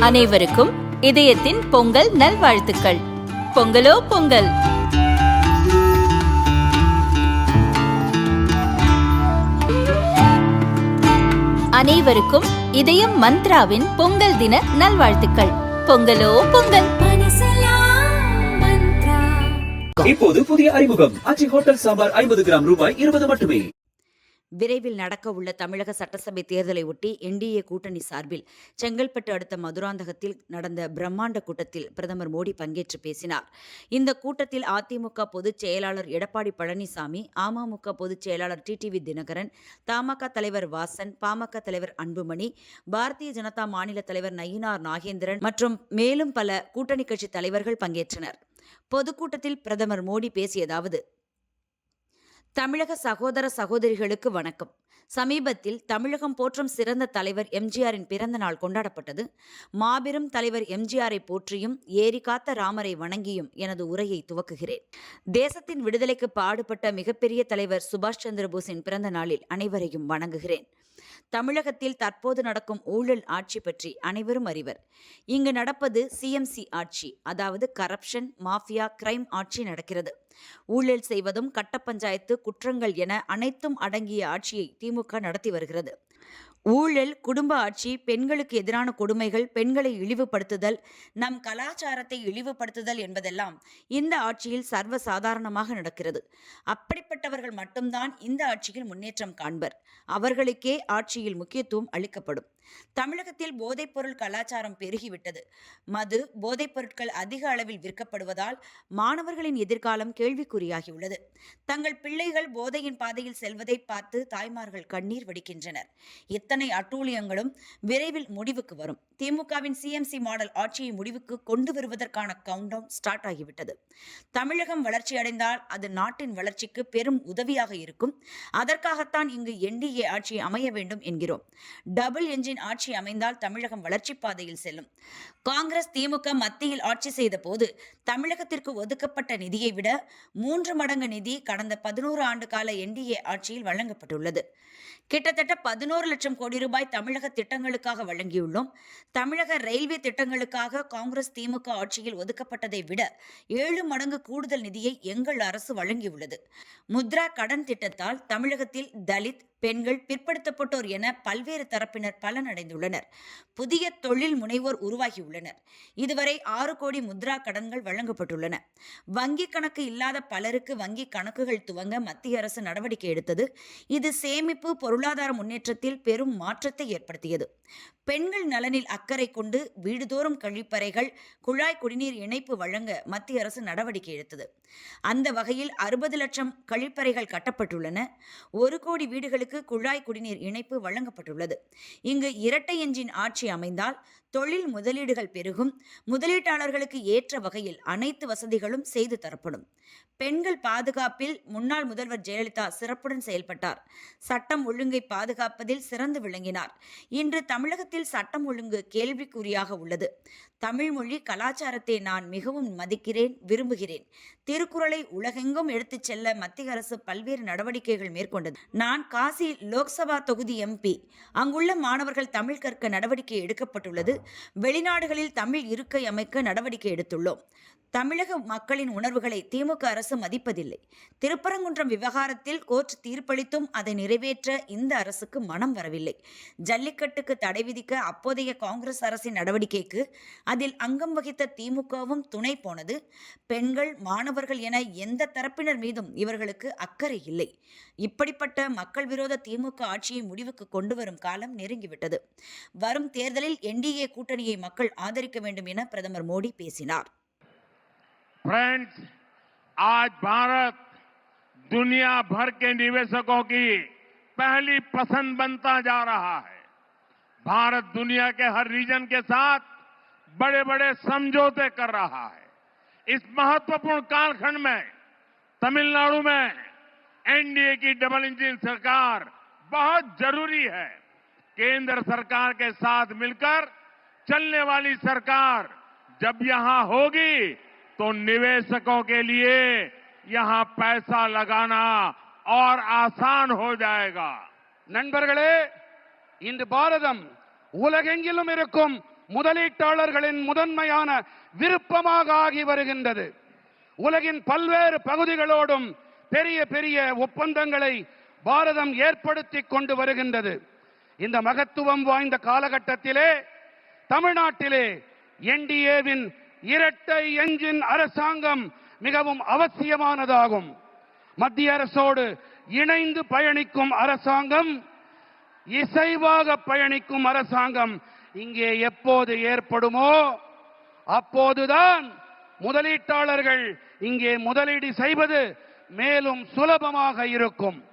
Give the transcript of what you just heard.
அனைவருக்கும் இதயத்தின் பொங்கல் நல்வாழ்த்துக்கள். பொங்கலோ பொங்கல். அனைவருக்கும் இதயம் மந்த்ராவின் பொங்கல் தின நல்வாழ்த்துக்கள். பொங்கலோ பொங்கல். இப்போது புதிய அறிமுகம். அச்சி ஹோட்டல் சாம்பார் ஐம்பது கிராம் ரூபாய் இருபது மட்டுமே. விரைவில் நடக்கவுள்ள தமிழக சட்டசபை தேர்தலை ஒட்டி என்டிஏ கூட்டணி சார்பில் செங்கல்பட்டு அடுத்த மதுராந்தகத்தில் நடந்த பிரம்மாண்ட கூட்டத்தில் பிரதமர் மோடி பங்கேற்று பேசினார். இந்த கூட்டத்தில் அதிமுக பொதுச் செயலாளர் எடப்பாடி பழனிசாமி அமமுக பொதுச் செயலாளர் டிடிவி தினகரன் தமாக தலைவர் வாசன் பாமக தலைவர் அன்புமணி பாரதிய ஜனதா மாநில தலைவர் நயினார் நாகேந்திரன் மற்றும் மேலும் பல கூட்டணி கட்சி தலைவர்கள் பங்கேற்றனர். பொதுக்கூட்டத்தில் பிரதமர் மோடி பேசியதாவது தமிழக சகோதர சகோதரிகளுக்கு வணக்கம். சமீபத்தில் தமிழகம் போற்றும் சிறந்த தலைவர் எம்ஜிஆரின் பிறந்த நாள் கொண்டாடப்பட்டது. மாபெரும் தலைவர் எம்ஜிஆரை போற்றியும் ஏரி காத்த ராமரை வணங்கியும் எனது உரையை துவக்குகிறேன். தேசத்தின் விடுதலைக்கு பாடுபட்ட மிகப்பெரிய தலைவர் சுபாஷ் சந்திரபோஸின் பிறந்த நாளில் அனைவரையும் வணங்குகிறேன். தமிழகத்தில் தற்போது நடக்கும் ஊழல் ஆட்சி பற்றி அனைவரும் அறிவர். இங்கு நடப்பது சிஎம்சி ஆட்சி அதாவது கரப்ஷன் மாஃபியா கிரைம் ஆட்சி நடக்கிறது. ஊழல் செய்வதும் கட்ட பஞ்சாயத்து குற்றங்கள் என அனைத்தும் அடங்கிய ஆட்சியை திமுக நடத்தி வருகிறது. ஊழல் குடும்ப ஆட்சி பெண்களுக்கு எதிரான கொடுமைகள் பெண்களை இழிவுபடுத்துதல் நம் கலாச்சாரத்தை இழிவுபடுத்துதல் என்பதெல்லாம் இந்த ஆட்சியில் சர்வ சாதாரணமாக நடக்கிறது. அப்படிப்பட்டவர்கள் மட்டும்தான் இந்த ஆட்சியில் முன்னேற்றம் காண்பர். அவர்களுக்கே ஆட்சியில் முக்கியத்துவம் அளிக்கப்படும். தமிழகத்தில் போதைப்பொருள் கலாச்சாரம் பெருகிவிட்டது. மது போதைப் பொருட்கள் அதிக அளவில் விற்கப்படுவதால் மாணவர்களின் எதிர்காலம் கேள்விக்குறியாகியுள்ளது. தங்கள் பிள்ளைகள் போதையின் பாதையில் செல்வதை பார்த்து தாய்மார்கள் கண்ணீர் வடிக்கின்றனர். இத்தனை அட்டூழியங்களும் விரைவில் முடிவுக்கு வரும். திமுகவின் சிஎம்சி மாடல் ஆட்சியை முடிவுக்கு கொண்டு வருவதற்கான கவுண்டவுன் ஸ்டார்ட் ஆகிவிட்டது. தமிழகம் வளர்ச்சியடைந்தால் அது நாட்டின் வளர்ச்சிக்கு பெரும் உதவியாக இருக்கும். அதற்காகத்தான் இங்கு என்டிஏ ஆட்சி அமைய வேண்டும் என்கிறோம். டபுள் என்ஜின் ஆட்சி அமைந்தால் தமிழகம் வளர்ச்சி பாதையில் செல்லும். காங்கிரஸ் திமுக மத்தியில் ஆட்சி செய்த போது தமிழகத்திற்கு ஒதுக்கப்பட்ட நிதியை விட மூன்று மடங்கு நிதி கடந்த பதினோரு ஆண்டு கால என்டிஏ ஆட்சியில் வழங்கப்பட்டுள்ளது. கிட்டத்தட்ட பதினோரு லட்சம் கோடி ரூபாய் தமிழக திட்டங்களுக்காக வழங்கியுள்ளோம். தமிழக ரயில்வே திட்டங்களுக்காக காங்கிரஸ் திமுக ஆட்சியில் ஒதுக்கப்பட்டதை விட ஏழு மடங்கு கூடுதல் நிதியை எங்கள் அரசு வழங்கியுள்ளது. முத்ரா கடன் திட்டத்தால் தமிழகத்தில் தலித் பெண்கள் பிற்படுத்தப்பட்டோர் என பல்வேறு தரப்பினர் பலனடைந்துள்ளனர். புதிய தொழில் முனைவோர் உருவாகியுள்ளனர். இதுவரை ஆறு கோடி முத்ரா கடன்கள் வழங்கப்பட்டுள்ளன. வங்கி கணக்கு இல்லாத பலருக்கு வங்கி கணக்குகள் துவங்க மத்திய அரசு நடவடிக்கை எடுத்தது. இது சேமிப்பு பொருளாதார முன்னேற்றத்தில் பெரும் மாற்றத்தை ஏற்படுத்தியது. பெண்கள் நலனில் அக்கறை கொண்டு வீடுதோறும் கழிப்பறைகள் குழாய் குடிநீர் இணைப்பு வழங்க மத்திய அரசு நடவடிக்கை எடுத்தது. அந்த வகையில் அறுபது லட்சம் கழிப்பறைகள் கட்டப்பட்டுள்ளன. ஒரு கோடி வீடுகளுக்கு குழாய் குடிநீர் இணைப்பு வழங்கப்பட்டுள்ளது. இங்கு இரட்டை என்ஜின் ஆட்சி அமைந்தால் தொழில் முதலீடுகள் பெருகும். முதலீட்டாளர்களுக்கு ஏற்ற வகையில் அனைத்து வசதிகளும் செய்து தரப்படும். பெண்கள் பாதுகாப்பில் முன்னாள் முதல்வர் ஜெயலலிதா சிறப்புடன் செயல்பட்டார். சட்டம் ஒழுங்கை பாதுகாப்பதில் சிறந்து விளங்கினார். இன்று தமிழகத்தில் சட்டம் ஒழுங்கு கேள்விக்குறியாக உள்ளது. தமிழ் மொழி கலாச்சாரத்தை நான் மிகவும் மதிக்கிறேன் விரும்புகிறேன். திருக்குறளை உலகெங்கும் எடுத்துச் செல்ல மத்திய அரசு பல்வேறு நடவடிக்கைகள் மேற்கொண்டது. நான் காசி லோக்சபா தொகுதி எம்பி அங்குள்ள மாணவர்கள் தமிழ் கற்க நடவடிக்கை எடுக்கப்பட்டுள்ளது. வெளிநாடுகளில் தமிழ் இருக்கை அமைக்க நடவடிக்கை எடுத்துள்ளோம். தமிழக மக்களின் உணர்வுகளை திமுக அரசு மதிப்பதில்லை. திருப்பரங்குன்றம் விவகாரத்தில் கோர்ட் தீர்ப்பளித்தும் அதை நிறைவேற்ற இந்த அரசுக்கு மனம் வரவில்லை. ஜல்லிக்கட்டுக்கு தடை விதிக்க அப்போதைய காங்கிரஸ் அரசின் நடவடிக்கைக்கு அதில் அங்கம் வகித்த திமுகவும் துணை போனது. பெண்கள் மாணவர்கள் என எந்த தரப்பினர் மீதும் இவர்களுக்கு அக்கறை இல்லை. இப்படிப்பட்ட மக்கள் விரோத திமுக ஆட்சியை முடிவுக்கு கொண்டு வரும் காலம் நெருங்கிவிட்டது. வரும் தேர்தலில் என்டிஏ கூட்டணியை மக்கள் ஆதரிக்க வேண்டும் என பிரதமர் மோடி பேசினார். फ्रेंड्स आज भारत दुनिया भर के निवेशकों की पहली पसंद बनता जा रहा है। भारत दुनिया के हर रीजन के साथ बड़े बड़े समझौते कर रहा है। इस महत्वपूर्ण कालखंड में तमिलनाडु में एनडीए की डबल इंजन सरकार बहुत ज़रूरी है। केंद्र सरकार के साथ मिलकर चलने वाली सरकार जब यहाँ होगी तो निवेशकों के लिए यहां पैसा लगाना और आसान हो जाएगा நண்பர்களே இன்று பாரதம் உலகெங்கிலும் இருக்கும் முதலீட்டாளர்களின் முதன்மையான விருப்பமாக ஆகி வருகின்றது உலகின் பல்வேறு பகுதிகளோடும் பெரிய பெரிய ஒப்பந்தங்களை பாரதம் ஏற்படுத்தி கொண்டு வருகின்றது இந்த மகத்துவம் வாய்ந்த காலகட்டத்திலே தமிழ்நாட்டிலே என்டிஏவின் இரட்டை எஞ்சின் அரசாங்கம் மிகவும் அவசியமானதாகும். மத்திய அரசோடு இணைந்து பயணிக்கும் அரசாங்கம் இசைவாக பயணிக்கும் அரசாங்கம் இங்கே எப்போது ஏற்படுமோ அப்போதுதான் முதலீட்டாளர்கள் இங்கே முதலீடு செய்வது மேலும் சுலபமாக இருக்கும்.